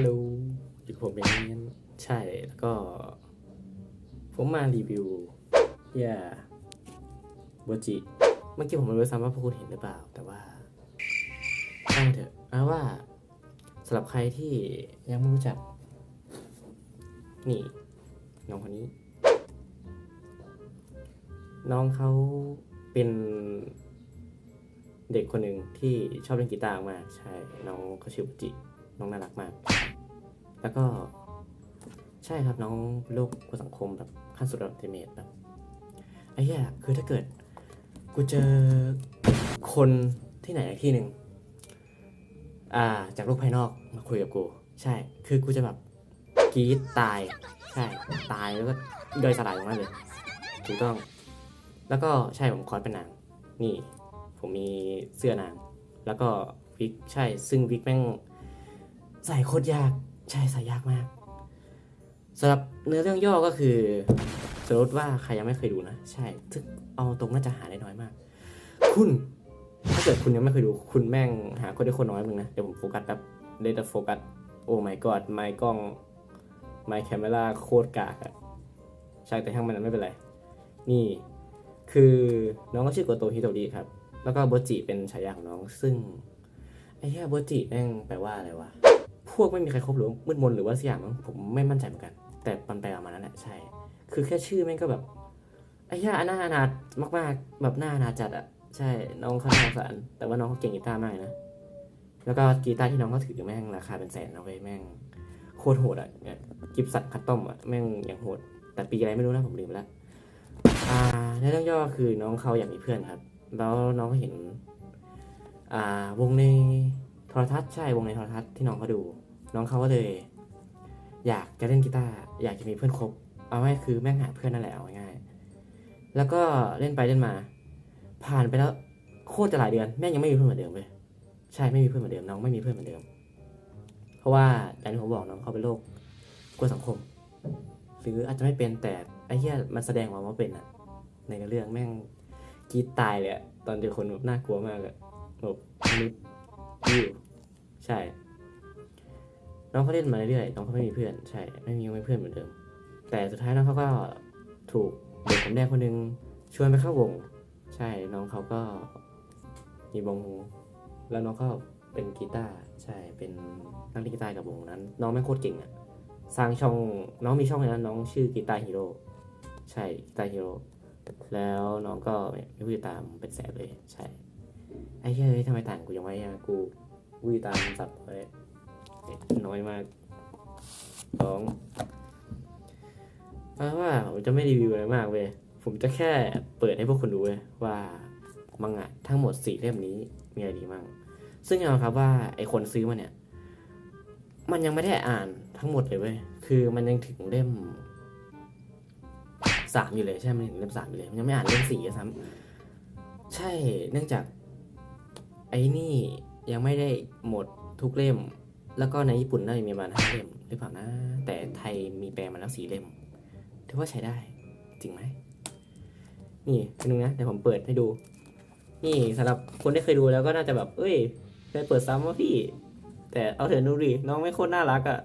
ฮัลโหลอยู่กับผมเป็นเนียใช่ แล้วก็ ผมมารีวิวเย่โบจิ เมื่อกี้ผมไม่รู้ซ้ำว่าพวกคุณเห็นหรือเปล่า แต่ว่าตั้งเถอะเอาว่าสำหรับใครที่ยังไม่รู้จัก นี่ น้องคนนี้ น้องเขาเป็นเด็กคนหนึ่งที่ชอบเล่นกีตาร์มาก ใช่ น้องเขาชื่อบจิ น้องน่ารักมาก แล้วก็ใช่ครับน้องเป็นโรคกลัวสังคมแบบขั้นสุดอัลติเมทแบบไอ้เหี้ยคือถ้าเกิดกูเจอคนที่ไหนที่หนึ่งอ่าจากโลกภายนอกมาคุยกับกู ใช่ คือกูจะแบบกรีดตาย ใช่ ตายแล้วก็ย่อยสลายลงมาเลยถูกต้อง แล้วก็ใช่ผมคอสเป็นนาง นี่ ผมมีเสื้อนาง แล้วก็วิกใช่ ซึ่งวิกแม่งใส่โคตรยาก ใช่ใส่ยากมากสำหรับเนื้อเรื่องย่อก็คือสมมติว่าใครยังไม่เคยดูนะ ใช่ซึ่งเอาตรงน่าจะหาได้น้อยมาก คุณถ้าเกิดคุณยังไม่เคยดู คุณแม่งหาคนได้คนน้อยมึงนะ เดี๋ยวผมโฟกัสแบบเดตโฟกัส โอ้ my god ไมค์กล้อง ไมค์แคมเมราโคตรกากอะใช่แต่ทั้งมันนั้นไม่เป็นไร นี่ คือน้องก็ชื่อโกโตฮิโตริครับ แล้วก็โบจิเป็นฉายาของน้อง ซึ่งไอ้แค่โบจิแม่งแปลว่าอะไรวะ วกไม่มีใครครบหรือมืดมนหรือว่าสักอย่างมั้งผมไม่มั่นใจเหมือนกัน แต่มันแปประมาณนั้นแหละใช่ คือแค่ชื่อแม่งก็แบบไอ้แค่หน้าอนาถมากๆ แบบหน้าอนาจัดอะใช่น้องเขาน่าสารแต่ว่าน้องเขาเก่งกีตาร์มากนะแล้วก็กีตาร์ที่น้องเขาถือแม่งราคาเป็นแสนนะเว้ยแม่งโคตรโหดอะเนี่ยกิฟสัตคัตตอมอะแม่งอย่างโหด แต่ปีอะไรไม่รู้นะผมลืมไปแล้วอ่าในเรื่องย่อคือน้องเขาอยากมีเพื่อนครับ แล้วน้องก็เห็น อ่าวงในโทรทัศน์ใช่วงในโทรทัศน์ที่น้องเขาดู น้องเขาก็เลย อยากจะเล่นกีตาร์อยากจะมีเพื่อนคบ เอาง่ายคือแม่งหาเพื่อนนั่นแหละเอาง่ายๆแล้วก็เล่นไปเล่นมา ผ่านไปแล้วโคตรจะหลายเดือนแม่งยังไม่มีเพื่อนเหมือนเดิมเลยใช่ไม่มีเพื่อนเหมือนเดิมน้องไม่มีเพื่อนเหมือนเดิม เพราะว่าอย่างที่ผมบอกน้องเขาเป็นโรคกลัวสังคม หรืออาจจะไม่เป็นแต่ไอ้เหี้ยมันแสดงออกมาว่าเป็นอะในเรื่องแม่งกีดตายเลยตอนเจอคนแบบน่ากลัวมากอะแบบมนุษย์อยู่ใช่ น้องเขาเล่นมาเรื่อยๆน้องเขาไม่มีเพื่อน ใช่ ไม่มีไม่เพื่อนเหมือนเดิม แต่สุดท้ายน้องเขาก็ถูกเด็กผมแดงคนหนึงชวนไปเข้าวง ใช่ น้องเขาก็มีวงแล้วน้องก็เป็นกีตาร์ ใช่ เป็นนักเล่นกีตาร์กับวงนั้น น้องแม่โคตรเก่งอะสร้างช่อง น้องมีช่องเลยนะน้องชื่อกีตาร์ฮีโร่ ใช่ กีตาร์ฮีโร่ แล้วน้องก็มีผู้ติดตามเป็นแสนเลย ใช่ ไอ้เฮ้ยทำไมต่างกูยังไงอะกูผู้ติดตามสับไป น้อยมากสองเพราะว่าผมจะไม่รีวิวอะไรมากเว้ยผมจะแค่เปิดให้พวกคุณดูเว้ยว่ามังงะทั้งหมดสี่เล่มนี้มีอะไรดีมั่งซึ่งยอมรับครับว่าไอคนซื้อมาเนี่ย มันยังไม่ได้อ่านทั้งหมดเลยเว้ยคือมันยังถึงเล่มสามอยู่เลยใช่ไหมนถึงเล่มสามอยู่เลยมันยังไม่อ่านเล่มสี่ซ้ำใช่เนื่องจากไอ้นี่ยังไม่ได้หมดทุกเล่ม แล้วก็ในญี่ปุ่นน่าจะมีประมาณห้าเล่มหรือเปล่านะ แต่ไทยมีแปลมาแล้วสี่เล่ม ถือว่าใช้ได้ จริงไหม นี่นึงนะเดี๋ยวผมเปิดให้ดู นี่สำหรับคนที่เคยดูแล้วก็น่าจะแบบ เอ้ยเคยเปิดซ้ำว่าพี่ แต่เอาเถอะดูดิน้องไม่โคตรน่ารักอะ่ะ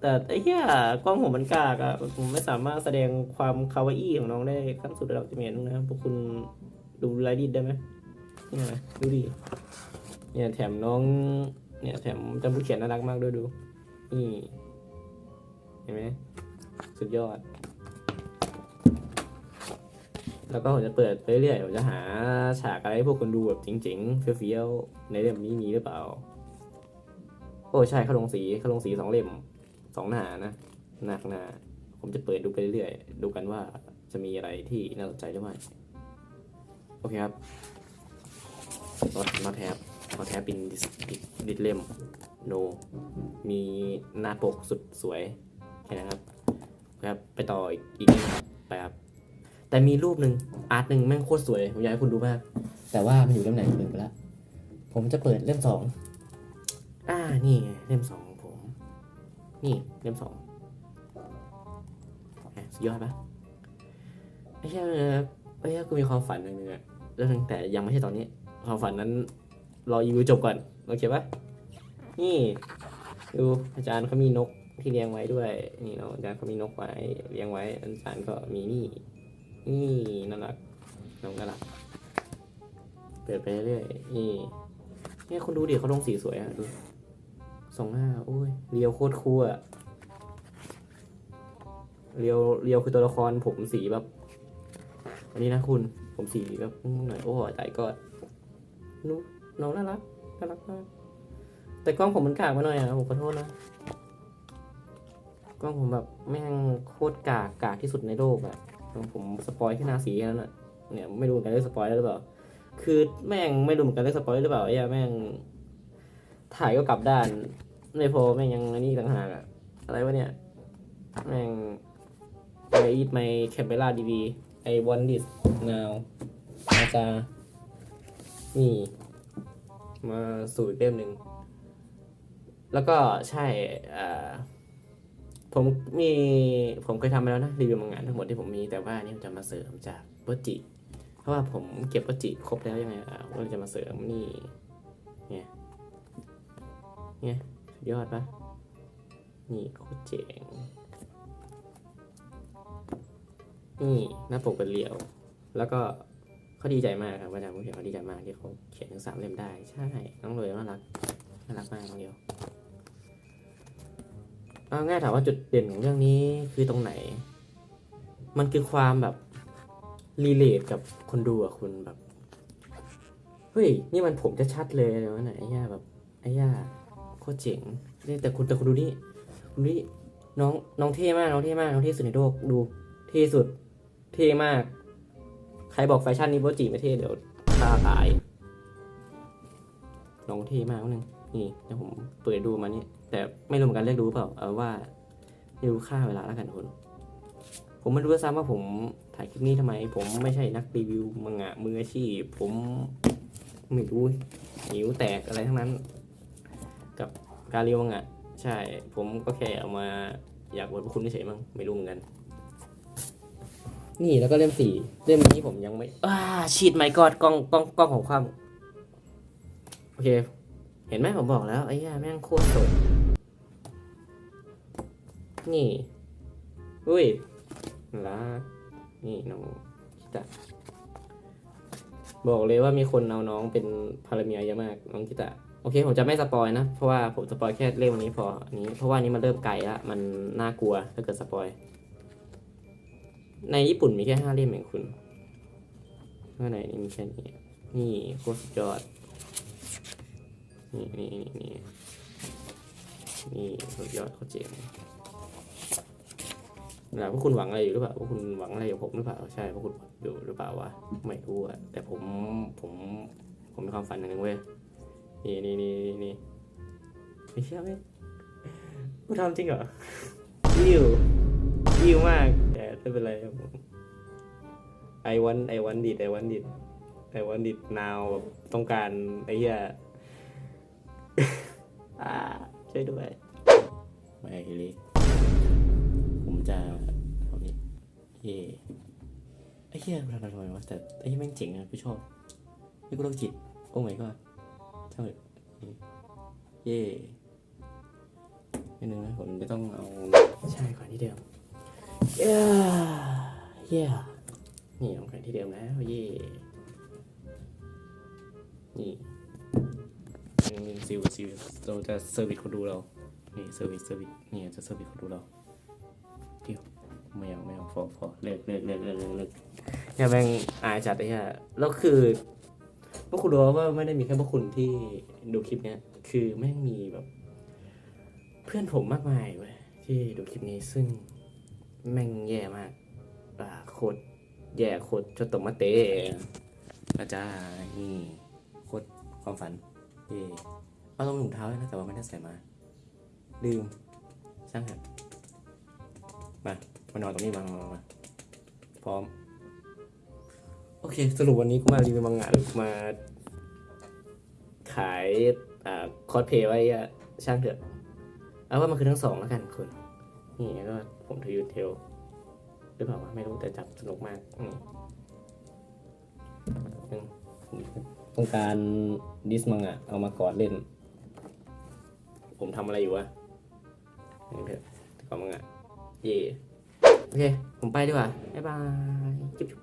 แต่ไอ้เหี้ยกล้องผมมันกากอะ่ะผมไม่สามารถแสดงความคาวาอี้ของน้องได้ขั้นสุดเระดับจิเมนนะพวกคุณดูไลดิดได้ไหมนี่ไงดูดิเนี่ยแถมน้อง เนี่ยแถมจำผู้เขียนน่ารักมากด้วยดู นี่ เห็นไหมสุดยอด แล้วก็ผมจะเปิดไปเรื่อยผมจะหาฉากอะไรให้พวกคนดูแบบจริงๆ เฟี้ยวๆ ในเล่มนี้มีหรือเปล่า โอ้ใช่เขาลงสีเขาลงสีสองเล่มสองหน้านะ หนักหนาผมจะเปิดดูไปเรื่อยๆ ดูกันว่าจะมีอะไรที่น่าสนใจหรือไม่ โอเคครับรถมาแทบ เขาแท้เป็นดิสดิดิสเลมโนมีหน้าปกสุดสวยแค่นั้นครับครับไปต่ออีกอีกนิดครับไปครับแต่มีรูปหนึ่งอาร์ตหนึ่งแม่งโคตรสวยผมอยากให้คุณดูมาก แต่ว่ามันอยู่เล่มไหนผมลืมไปแล้วผมจะเปิดเล่มสองอ่านี่ไงเล่มสองของผม นี่เล่มสองอะสุดยอดปะไอ้เหี้ยไอ้เหี้ยกูมีความฝันหนึ่งอะแล้วตั้งแต่ยังไม่ใช่ตอนนี้ ความฝันนั้น รออีวิวจบก่อน โอเคปะนี่ดูอาจารย์เขามีนกที่เลี้ยงไว้ด้วย นี่เนาะอาจารย์เขามีนกไว้เลี้ยงไว้ อาจารย์ก็มีนี่นี่น่ารักน้องน่ารักเปิดไปเรื่อยนี่เนี่ยคนดูดิเขาลงสีสวยอะดูสองห้าโอ้ยเรียวโคตรคูลอะเรียวเรียวคือตัวละครผมสีแบบอันนี้นะคุณผมสีแบบหน่อยโอ้ยตายก็นู น้องน่ารักน่ารักมากแต่กล้องผมมันกากไปหน่อยอะผมขอโทษนะ กล้องผมแบบแม่งโคตรกากกากที่สุดในโลกอะผมสปอยแค่นาสีแค่นั้นอะเนี่ยไม่รู้เหมือนกันเรื่องสปอยหรือเปล่า คือแม่งไม่รู้เหมือนกันเรื่องสปอยหรือเปล่าไอ้แม่ง ถ่ายก็กลับด้านไม่พอแม่งยังอันนี้ต่างหากอะอะไรวะเนี่ย แม่งไออีทไมแคปเบล่าดีวีไอวอนดิสนาวอาจานี่ มาสู่อีกเล่มหนึ่งแล้วก็ใช่ผมมีผมเคยทำไปแล้วนะรีวิวมังงะทั้งหมดที่ผมมีแต่ว่านี่จะมาเสริมจากโปจิ เพราะว่าผมเก็บโปจิครบแล้วยังไงอะว่าจะมาเสริมนี่เนี่ยเนี่ยยอดปะนี่โคตรเจ๋งนี่หน้าปกเป็นเหลียว แล้วก็ เขาดีใจมากครับอาจารย์ผู้เขียนเขาดีใจมากที่เขาเขียนถึงสามเล่มได้ ใช่ น้องเลยน่ารักน่ารักมากน้องเดียวเอาง่ายถามว่าจุดเด่นของเรื่องนี้คือตรงไหน มันคือความแบบรีเลทกับคนดูอะคุณแบบเฮ้ยนี่มันผมจะชัดเลยเลยวะไหนไอ้ย่าแบบไอ้ย่าโคตรเจ๋งนี่แต่คุณแต่คุณดูนี่ดูนี่น้องน้องเท่มากน้องเท่มากน้องเท่สุดในโลกดูเท่สุดเท่มาก ใครบอกแฟชั่นนี้โบจีไม่เท่เดี๋ยวฆ่าตายน้องเท่มากนึงนี่เดี๋ยวผมเปิดดูมานี่แต่ไม่รู้เหมือนกันเรียกดูเปล่าเอาว่าไม่รู้ค่าเวลาแล้วกันคุณผมไม่รู้ซ้ำว่าผมถ่ายคลิปนี้ทำไม ผมไม่ใช่นักรีวิวมังงะมืออาชีพ ผมไม่รู้หิวแตกอะไรทั้งนั้น กับการรีวิวมังงะใช่ ผมก็แค่เอามาอยากอวดพวกคุณเฉยมั้งไม่รู้เหมือนกัน นี่แล้วก็เล่มสี่เล่มนี้ผมยังไม่อ้าชีดไม่กอดกล้องกล้องกล้องของความโอเค เห็นไหมผมบอกแล้วไอ้ย่าแม่งโคตรสดนี่อุ้ยรักนี่น้องคิตะบอกเลยว่ามีคนเอาน้องเป็นพาราเมียเยอะมากน้องคิตะโอเค ผมจะไม่สปอยนะ เพราะว่าผมสปอยแค่เล่มวันนี้พออันนี้เพราะว่านี้มันเริ่มไกลละมันน่ากลัวถ้าเกิดสปอย ในญี่ปุ่นมีแค่ห้าเล่มเองคุณข้างในนี่มีแค่นี้นี่โคตรสุดยอด นี่นี่นี่นี่นี่สุดยอดโคตรเจ๋งนะพวกคุณหวังอะไรอยู่หรือเปล่าพวกคุณหวังอะไรกับผมหรือเปล่าใช่พวกคุณหวังอยู่หรือเปล่าวะไม่รู้อะแต่ผมผมผมมีความฝันอย่างหนึงเว้ยนี่นี่นี่นี่ไม่เชื่อไหมกูทำจริงเหรอยิวยิวมาก ไม่เป็นไรครับผม I want I want it I want it I want it now แบบต้องการไอ้เหี้ยอ่าช่วยด้วยไม่เฮลิผมจะทำนี้เย่ไอ้เหี้ยเราทำไมวะแต่ไอ้เหี้ยแม่งเจ๋งอะกูชอบนี่กูโรคจิตโอ้ my god ช่างเถอะนี่เย่นิดนึงนะผมจะต้องเอาใช่ก่อนที่เดิม เย้เย้นี่เอาก่อนที่เดิมแล้วเย่นี่นี่ซิลซิลเราจะเซอร์วิสคนดูเรา นี่เซอร์วิสเซอร์วิสนี่จะเซอร์วิสคนดูเราเดี๋ยวไม่เอาไม่เอาพอพอเลิกเลิกเลิกเลิกเลิกเลิกเนี่ยแม่งอายจัดไอ้เหี้ยแล้วคือพวกคุณรู้ว่าไม่ได้มีแค่พวกคุณที่ดูคลิปเนี้ยคือแม่งมีแบบ เพื่อนผมมากมายเว้ยที่ดูคลิปนี้ซึ่ง แม่งแย่มากอ่าโคตรแย่โคตรชดตมาเตะอาจารย์นี่โคตรความฝันเย่เอาลงถุงเท้าด้วยนะแต่ว่าไม่ได้ใส่มาลืมช่างเถอะมามานอนตรงนี้มามามาพร้อม โอเค สรุปวันนี้กูมารีวิวมังงะหรือมา ขายอ่าคอสเพย์ไว้ช่างเถอะ เอาว่ามันคือทั้งสองแล้วกันคุณนี่ก็ ผมถือยูเทลหรือเปล่าวะไม่รู้แต่จับสนุกมากอืมยังต้องการดิสมังอะเอามากอดเล่น ผมทำอะไรอยู่วะว่ามึงอะเย่โอเค ผมไปดีกว่า บ๊ายบาย จุ๊บจุ๊บ